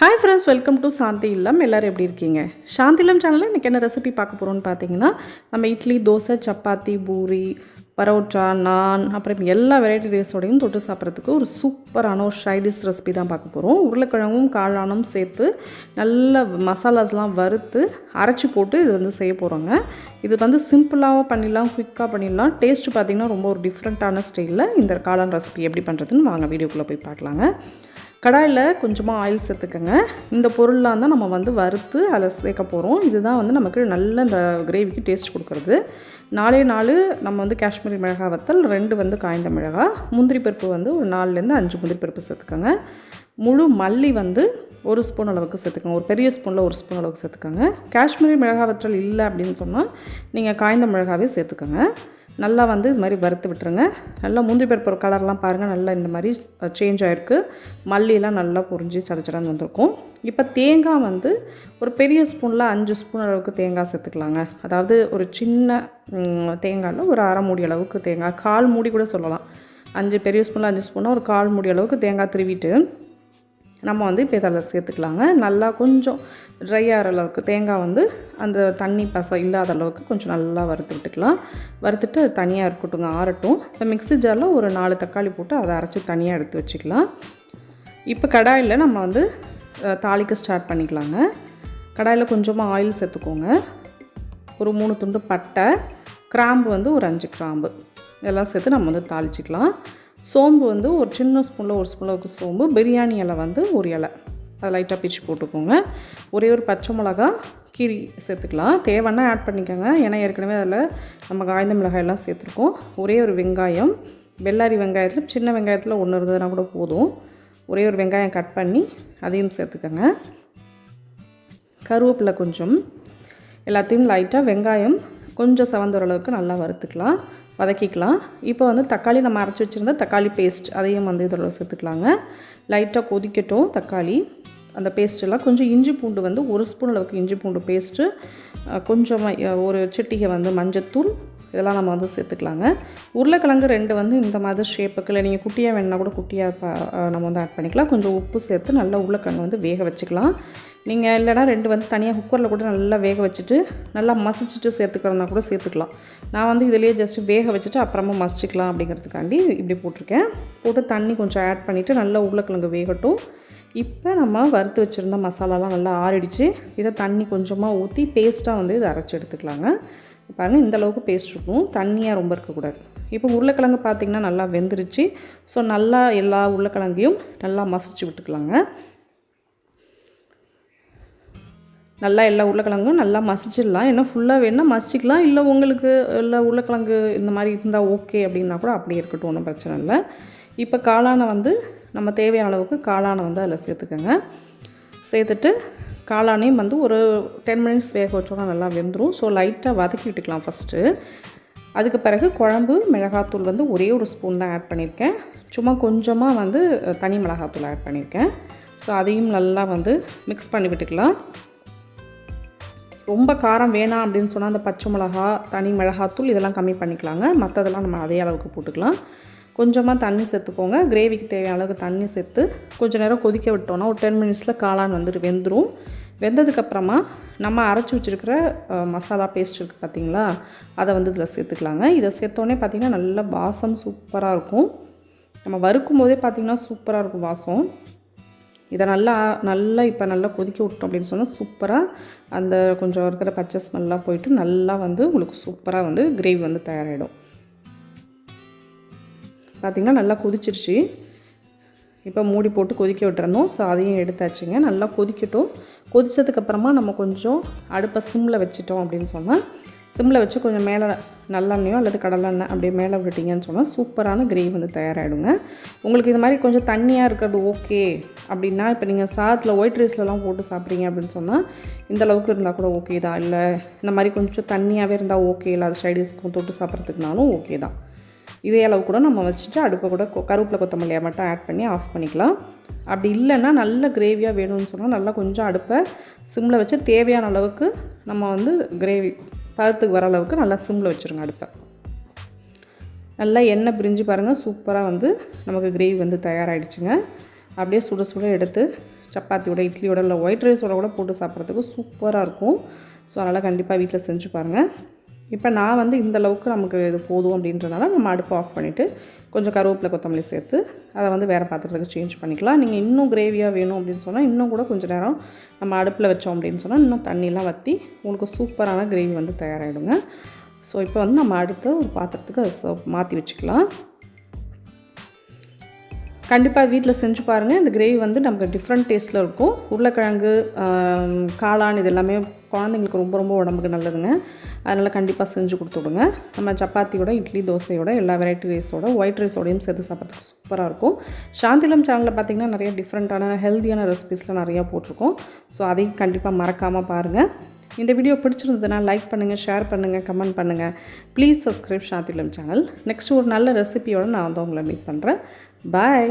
Hi friends welcome to Shanti Illam எல்லோரும் எப்படி இருக்கீங்க? சாந்தி இல்லம் சேனலில் இன்றைக்கி என்ன ரெசிபி பார்க்க போகிறோம்னு பார்த்தீங்கன்னா நம்ம இட்லி தோசை சப்பாத்தி பூரி பரோட்டா நான் அப்புறம் எல்லா வெரைட்டி ரைஸோடையும் தொட்டு சாப்பிட்றதுக்கு ஒரு சூப்பரான ஒரு ஷைடிஷ் ரெசிபி தான் பார்க்க போகிறோம் உருளைக்கிழங்கும் காளானும் சேர்த்து நல்ல மசாலாஸ்லாம் வறுத்து அரைச்சி போட்டு இது வந்து செய்ய போகிறோங்க இது வந்து சிம்பிளாகவும் பண்ணிடலாம் குயிக்காக பண்ணிடலாம். டேஸ்ட்டு பார்த்திங்கன்னா ரொம்ப ஒரு டிஃப்ரெண்ட்டான ஸ்டைலில் இந்த காளான் ரெசிபி எப்படி பண்ணுறதுன்னு வாங்க வீடியோக்குள்ளே போய் பார்க்கலாங்க. கடாயில் கொஞ்சமாக ஆயில் சேர்த்துக்கோங்க இந்த பொருள்லாம் தான் நம்ம வந்து வறுத்து அதில் சேர்க்க போகிறோம் இதுதான் வந்து நமக்கு நல்ல இந்த கிரேவிக்கு டேஸ்ட் கொடுக்குறது. நாலே நாலு நம்ம வந்து காஷ்மீரி மிளகாய் வத்தல் ரெண்டு வந்து காய்ந்த மிளகாய் முந்திரி பருப்பு வந்து ஒரு நாலுலேருந்து அஞ்சு முந்திரி பருப்பு சேர்த்துக்கோங்க. முழு மல்லி வந்து ஒரு ஸ்பூன் அளவுக்கு சேர்த்துக்கோங்க. ஒரு பெரிய ஸ்பூனில் ஒரு ஸ்பூன் அளவுக்கு சேர்த்துக்கோங்க. காஷ்மீரி மிளகாய் வற்றல் இல்லை அப்படின்னு சொன்னால் நீங்கள் காய்ந்த மிளகாவே சேர்த்துக்கோங்க. நல்லா வந்து இது மாதிரி வறுத்து விட்டுருங்க. நல்லா முந்திரி பருப்பு கலர்லாம் பாருங்கள் நல்லா இந்த மாதிரி சேஞ்ச் ஆகிருக்கு மல்லியெலாம் நல்லா பொறிஞ்சி சடச்சடன்னு வந்திருக்கும். இப்போ தேங்காய் வந்து ஒரு பெரிய ஸ்பூனில் அஞ்சு ஸ்பூன் அளவுக்கு தேங்காய் சேர்த்துக்கலாங்க. அதாவது ஒரு சின்ன தேங்காயில் ஒரு அரை மூடி அளவுக்கு தேங்காய். கால் மூடி கூட சொல்லலாம். அஞ்சு பெரிய ஸ்பூனில் அஞ்சு ஸ்பூனாக ஒரு கால் மூடி அளவுக்கு தேங்காய் திருவிட்டு நம்ம வந்து இப்போ இதில் சேர்த்துக்கலாங்க. நல்லா கொஞ்சம் ட்ரை ஆகிற அளவுக்கு தேங்காய் வந்து அந்த தண்ணி பசம் இல்லாத அளவுக்கு கொஞ்சம் நல்லா வறுத்து விட்டுக்கலாம். வறுத்துட்டு தனியாக இருக்கட்டுங்க ஆறட்டும். இப்போ மிக்ஸி ஜாரில் ஒரு நாலு தக்காளி போட்டு அதை அரைச்சி தனியாக எடுத்து வச்சுக்கலாம். இப்போ கடாயில் நம்ம வந்து தாளிக்க ஸ்டார்ட் பண்ணிக்கலாங்க. கடாயில் கொஞ்சமாக ஆயில் சேர்த்துக்கோங்க. ஒரு மூணு துண்டு பட்டை கிராம்பு வந்து ஒரு அஞ்சு கிராம்பு. இதெல்லாம் சேர்த்து நம்ம வந்து தாளிச்சிக்கலாம். சோம்பு வந்து ஒரு சின்ன ஸ்பூனில் ஒரு ஸ்பூனுக்கு சோம்பு பிரியாணி இலை வந்து ஒரு இலை. அதை லைட்டாக பிச்சு போட்டுக்கோங்க. ஒரே ஒரு பச்சை மிளகா கீரி சேர்த்துக்கலாம். தேவைன்னா ஆட் பண்ணிக்கோங்க. ஏன்னா ஏற்கனவே அதில் நம்ம காய்ந்த மிளகாய் எல்லாம் சேர்த்துருக்கோம். ஒரே ஒரு வெங்காயம் வெள்ளாரி வெங்காயத்தில் சின்ன வெங்காயத்தில் ஒன்று இருந்ததுன்னா கூட போதும். ஒரே ஒரு வெங்காயம் கட் பண்ணி அதையும் சேர்த்துக்கோங்க. கருவேப்பிலை கொஞ்சம். எல்லாத்தையும் லைட்டாக வெங்காயம் கொஞ்சம் சவந்தர அளவுக்கு நல்லா வறுத்துக்கலாம் வதக்கிக்கலாம். இப்போ வந்து தக்காளி நம்ம அரைச்சி வச்சுருந்த தக்காளி பேஸ்ட் அதையும் வந்து இதில் சேர்த்துக்கலாங்க. லைட்டாக கொதிக்கட்டும் தக்காளி. அந்த பேஸ்ட்டெல்லாம் கொஞ்சம் இஞ்சி பூண்டு வந்து ஒரு ஸ்பூன் அளவுக்கு இஞ்சி பூண்டு பேஸ்ட்டு கொஞ்சமாக ஒரு சிட்டிகை வந்து மஞ்சத்தூள் இதெல்லாம் நம்ம வந்து சேர்த்துக்கலாங்க. உருளைக்கிழங்கு ரெண்டு வந்து இந்த மாதிரி ஷேப்புக்கு இல்லை நீங்கள் குட்டியாக வேணுன்னா கூட குட்டியாக நம்ம வந்து ஆட் பண்ணிக்கலாம். கொஞ்சம் உப்பு சேர்த்து நல்லா உருளைக்கிழங்கு வந்து வேக வச்சுக்கலாம். நீங்கள் இல்லைனா ரெண்டு வந்து தனியாக குக்கரில் கூட நல்லா வேக வச்சுட்டு நல்லா மசிச்சுட்டு சேர்த்துக்கிறதுனா கூட சேர்த்துக்கலாம். நான் வந்து இதிலேயே ஜஸ்ட்டு வேக வச்சுட்டு அப்புறமா மசிச்சிக்கலாம் அப்படிங்கிறதுக்காண்டி இப்படி போட்டிருக்கேன். போட்டு தண்ணி கொஞ்சம் ஆட் பண்ணிவிட்டு நல்லா உருளைக்கிழங்கு வேகட்டும். இப்போ நம்ம வறுத்து வச்சுருந்த மசாலாலாம் நல்லா ஆறிடுச்சு. இதை தண்ணி கொஞ்சமாக ஊற்றி பேஸ்ட்டாக வந்து இதை அரைச்சி எடுத்துக்கலாங்க. பாருங்கள் இந்தளவுக்கு பேஸ்ட் இருக்கும். தண்ணியாக ரொம்ப இருக்கக்கூடாது. இப்போ உருளைக்கிழங்கு பார்த்திங்கன்னா நல்லா வெந்துருச்சு. ஸோ நல்லா எல்லா உருளைக்கிழங்கையும் நல்லா மசிச்சு விட்டுக்கலாங்க. நல்லா எல்லா உருளைக்கிழங்கும் நல்லா மசிச்சிடலாம். ஏன்னா ஃபுல்லாக வேணால் மசிச்சிக்கலாம். இல்லை உங்களுக்கு இல்லை உருளைக்கிழங்கு இந்த மாதிரி இருந்தால் ஓகே அப்படின்னா கூட அப்படியே இருக்கட்டும் ஒன்றும் பிரச்சனை இல்லை. இப்போ காளானை வந்து நம்ம தேவையான அளவுக்கு காளானை வந்து அதில் சேர்த்துக்கோங்க. சேர்த்துட்டு காளானையும் வந்து ஒரு டென் மினிட்ஸ் வேக வச்சோன்னா நல்லா வெந்துடும் ஸோ லைட்டாக வதக்கி விட்டுக்கலாம் ஃபஸ்ட்டு அதுக்கு பிறகு குழம்பு மிளகாத்தூள் வந்து ஒரே ஒரு ஸ்பூன் தான் ஆட் பண்ணியிருக்கேன். சும்மா கொஞ்சமாக வந்து தனி மிளகாத்தூள் ஆட் பண்ணியிருக்கேன். ஸோ அதையும் நல்லா வந்து மிக்ஸ் பண்ணி விட்டுக்கலாம். ரொம்ப காரம் வேணாம் அப்படின்னு சொன்னால் அந்த பச்சை மிளகா தனி மிளகாத்தூள் இதெல்லாம் கம்மி பண்ணிக்கலாங்க. மற்றதெல்லாம் நம்ம அதே அளவுக்கு போட்டுக்கலாம். கொஞ்சமாக தண்ணி சேர்த்துக்கோங்க. கிரேவிக்கு தேவையான அளவுக்கு தண்ணி சேர்த்து கொஞ்சம் நேரம் கொதிக்க விட்டோன்னா ஒரு டென் மினிட்ஸில் காளான் வந்துட்டு வெந்துடும் வெந்ததுக்கப்புறமா நம்ம அரைச்சி வச்சுருக்கிற மசாலா பேஸ்ட் இருக்குது பார்த்திங்களா அதை வந்து இதில் சேர்த்துக்கலாங்க. இதை சேர்த்தோன்னே பார்த்திங்கன்னா நல்ல வாசம் சூப்பராக இருக்கும். நம்ம வறுக்கும் போதே பார்த்திங்கன்னா சூப்பராக இருக்கும் வாசம். இதை நல்லா நல்லா இப்போ நல்லா கொதிக்க விட்டோம் அப்படின்னு சொன்னால் சூப்பராக அந்த கொஞ்சம் இருக்கிற பச்சை ஸ்மெல்லாம் போயிட்டு நல்லா வந்து உங்களுக்கு சூப்பராக வந்து கிரேவி வந்து தயாராகிடும் பார்த்திங்கன்னா நல்லா கொதிச்சிருச்சு. இப்போ மூடி போட்டு கொதிக்க விட்டுருந்தோம் ஸோ அதையும் எடுத்தாச்சுங்க. நல்லா கொதிக்கட்டும். கொதித்ததுக்கப்புறமா நம்ம கொஞ்சம் அடுப்பை சிம்மில் வச்சிட்டோம் அப்படின்னு சொன்னால் சிம்மில் வச்சு கொஞ்சம் மேலே நல்லெண்ணெயோ அல்லது கடலெண்ணெய் அப்படியே மேலே விட்டுட்டிங்கன்னு சொன்னால் சூப்பரான கிரேவி வந்து தயாராகிடுங்க உங்களுக்கு இது மாதிரி கொஞ்சம் தண்ணியாக இருக்கிறது ஓகே அப்படின்னா இப்போ நீங்கள் சாதத்தில் ஒயிட் ரைஸ்லலாம் போட்டு சாப்பிட்றீங்க அப்படின்னு சொன்னால் இந்த அளவுக்கு இருந்தால் கூட ஓகே தான். இல்லை இந்த மாதிரி கொஞ்சம் தண்ணியாகவே இருந்தால் ஓகே. இல்லை அது சைடிஸ்க்கும் தொட்டு சாப்பிட்றதுக்குனாலும் ஓகே தான். இதே அளவு கூட நம்ம வச்சுட்டு அடுப்பை கூட கருவேப்பிலை கொத்தமல்லியை மட்டும் ஆட் பண்ணி ஆஃப் பண்ணிக்கலாம். அப்படி இல்லைன்னா நல்ல கிரேவியாக வேணும்னு சொன்னால் நல்லா கொஞ்சம் அடுப்பை சிம்மில் வச்சு தேவையான அளவுக்கு நம்ம வந்து கிரேவி பதத்துக்கு வர அளவுக்கு நல்லா சிம்மில் வச்சுருங்க அடுப்பை. நல்லா எண்ணெய் பிரிஞ்சு பாருங்கள் சூப்பராக வந்து நமக்கு கிரேவி வந்து தயாராகிடுச்சுங்க அப்படியே சுட சுட எடுத்து சப்பாத்தியோட இட்லியோட இல்லை ஒயிட் ரைஸோட கூட போட்டு சாப்பிட்றதுக்கு சூப்பராக இருக்கும். ஸோ அதனால் கண்டிப்பாக வீட்டில் செஞ்சு பாருங்கள் இப்போ நான் வந்து இந்த அளவுக்கு நமக்கு இது போதும் அப்படின்றனால நம்ம அடுப்பு ஆஃப் பண்ணிவிட்டு கொஞ்சம் கருவேப்பிலை கொத்தமல்லி சேர்த்து அதை வந்து வேறு பாத்திரத்துக்கு சேஞ்ச் பண்ணிக்கலாம். நீங்கள் இன்னும் கிரேவியாக வேணும் அப்படின்னு சொன்னால் இன்னும் கூட கொஞ்சம் நேரம் நம்ம அடுப்பில் வச்சோம் அப்படின்னு சொன்னால் இன்னும் தண்ணிலாம் வற்றி உங்களுக்கு சூப்பரான கிரேவி வந்து தயாராகிடுங்க ஸோ இப்போ வந்து நம்ம அடுத்த ஒரு பாத்திரத்துக்கு அதை மாற்றி வச்சுக்கலாம். கண்டிப்பாக வீட்டில் செஞ்சு பாருங்கள் இந்த கிரேவி வந்து நமக்கு டிஃப்ரெண்ட் டேஸ்ட்டில் இருக்கும். உருளைக்கிழங்கு காளான் இது எல்லாமே குழந்தைங்களுக்கு ரொம்ப ரொம்ப உடம்புக்கு நல்லதுங்க. அதனால் கண்டிப்பாக செஞ்சு கொடுத்து விடுங்க. நம்ம சப்பாத்தியோட இட்லி தோசையோட எல்லா வெரைட்டி ரைஸோட ஒயிட் ரைஸோடையும் சேர்த்து சாப்பிட்றதுக்கு சூப்பராக இருக்கும். சாந்திலம் சேனலில் பார்த்திங்கன்னா நிறைய டிஃப்ரெண்ட்டான ஹெல்த்தியான ரெசிபிஸ்லாம் நிறையா போட்டிருக்கோம். ஸோ அதையும் கண்டிப்பாக மறக்காமல் பாருங்கள் இந்த வீடியோ பிடிச்சிருந்ததுன்னா லைக் பண்ணுங்கள் ஷேர் பண்ணுங்கள் கமெண்ட் பண்ணுங்கள் please subscribe Shantilam channel next ஒரு நல்ல ரெசிபியோடு நான் வந்து உங்களை மீட் பண்ணுறேன் பாய்